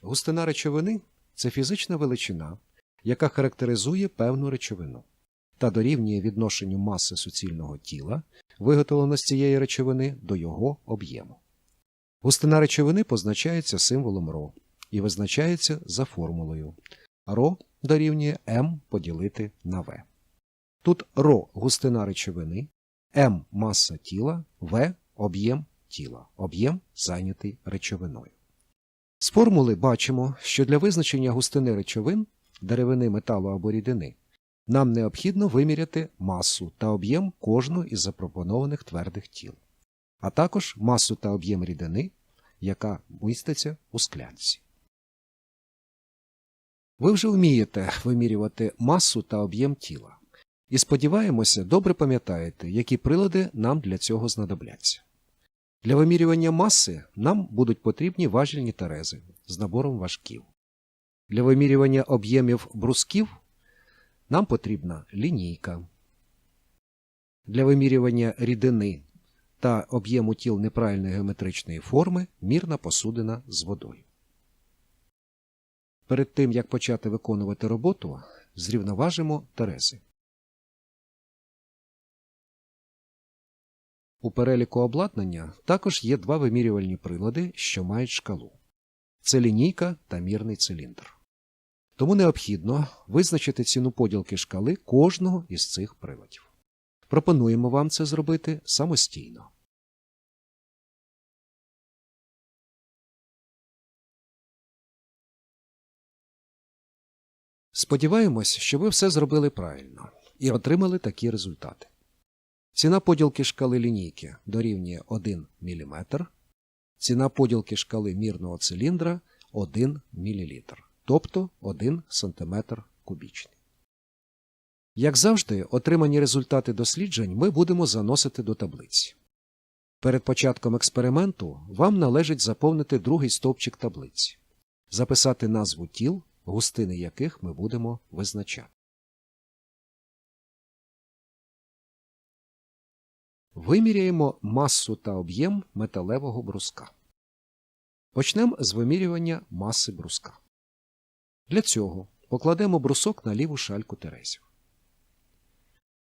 Густина речовини це фізична величина, яка характеризує певну речовину та дорівнює відношенню маси суцільного тіла, виготовлено з цієї речовини, до його об'єму. Густина речовини позначається символом ρ і визначається за формулою ρ дорівнює m поділити на v. Тут ρ – густина речовини, m – маса тіла, v – об'єм тіла, об'єм зайнятий речовиною. З формули бачимо, що для визначення густини речовин, деревини металу або рідини, нам необхідно виміряти масу та об'єм кожного із запропонованих твердих тіл, а також масу та об'єм рідини, яка міститься у склянці. Ви вже вмієте вимірювати масу та об'єм тіла. І сподіваємося, добре пам'ятаєте, які прилади нам для цього знадобляться. Для вимірювання маси нам будуть потрібні важільні терези з набором важків. Для вимірювання об'ємів брусків нам потрібна лінійка. Для вимірювання рідини та об'єму тіл неправильної геометричної форми мірна посудина з водою. Перед тим, як почати виконувати роботу, зрівноважимо терези. У переліку обладнання також є два вимірювальні прилади, що мають шкалу. Це лінійка та мірний циліндр. Тому необхідно визначити ціну поділки шкали кожного із цих приладів. Пропонуємо вам це зробити самостійно. Сподіваємось, що ви все зробили правильно і отримали такі результати. Ціна поділки шкали лінійки дорівнює 1 мм, ціна поділки шкали мірного циліндра 1 мл, тобто 1 см кубічний. Як завжди, отримані результати досліджень ми будемо заносити до таблиці. Перед початком експерименту вам належить заповнити другий стовпчик таблиці, записати назву тіл, густини яких ми будемо визначати. Виміряємо масу та об'єм металевого бруска. Почнемо з вимірювання маси бруска. Для цього покладемо брусок на ліву шальку терезів.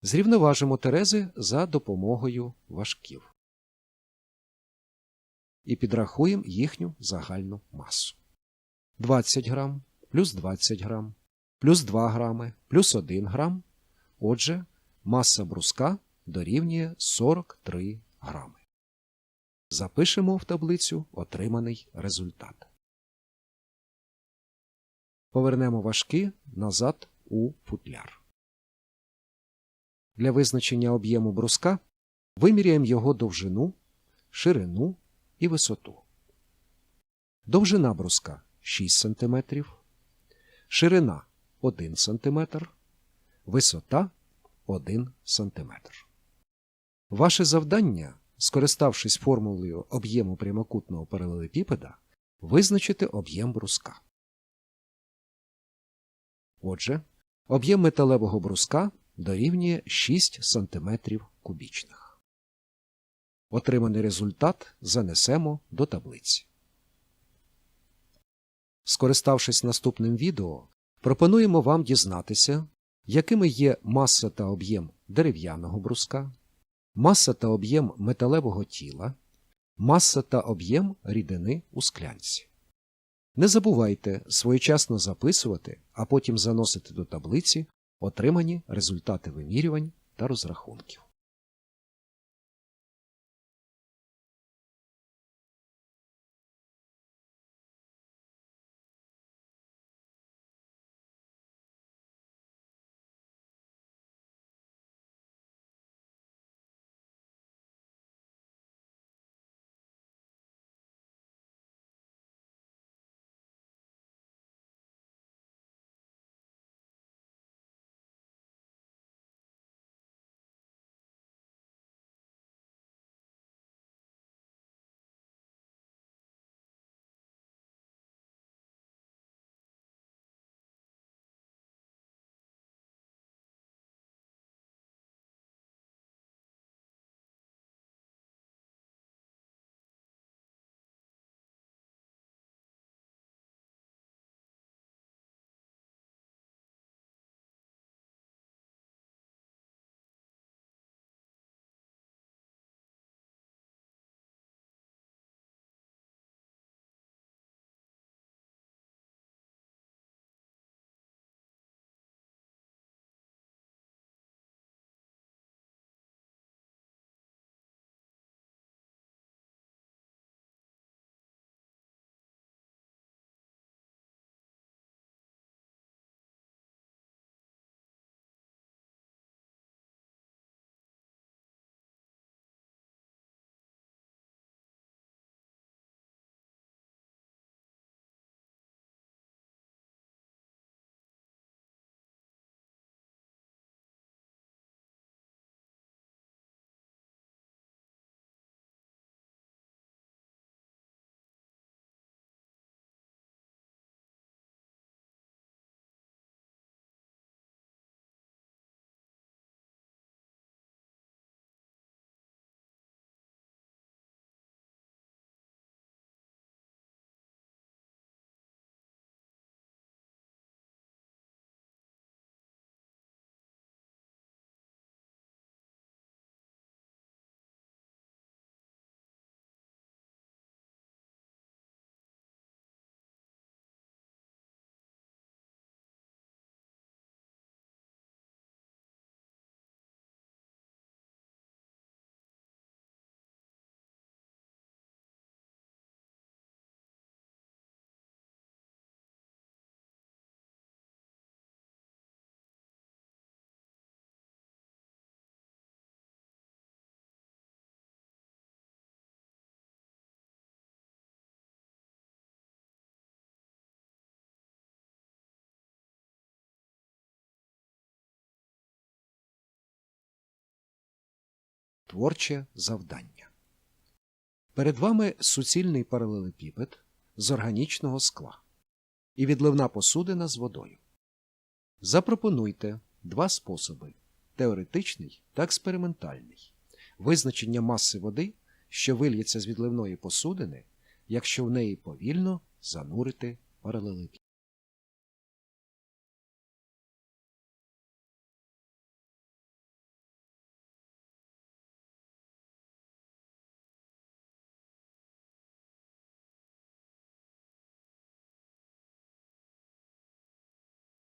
Зрівноважимо терези за допомогою важків. І підрахуємо їхню загальну масу. 20 грам плюс 20 грам, плюс 2 грами, плюс 1 грам. Отже, маса бруска дорівнює 43 грами. Запишемо в таблицю отриманий результат. Повернемо важки назад у футляр. Для визначення об'єму бруска виміряємо його довжину, ширину і висоту. Довжина бруска 6 см, ширина 1 см, висота 1 см. Ваше завдання, скориставшись формулою об'єму прямокутного паралелепіпеда, визначити об'єм бруска. Отже, об'єм металевого бруска дорівнює 6 см кубічних. Отриманий результат занесемо до таблиці. Скориставшись наступним відео, пропонуємо вам дізнатися, якими є маса та об'єм дерев'яного бруска, маса та об'єм металевого тіла, маса та об'єм рідини у склянці. Не забувайте своєчасно записувати, а потім заносити до таблиці отримані результати вимірювань та розрахунків. Творче завдання. Перед вами суцільний паралелепіпед з органічного скла і відливна посудина з водою. Запропонуйте два способи теоретичний та експериментальний. Визначення маси води, що вильється з відливної посудини, якщо в неї повільно занурити паралелепіпед.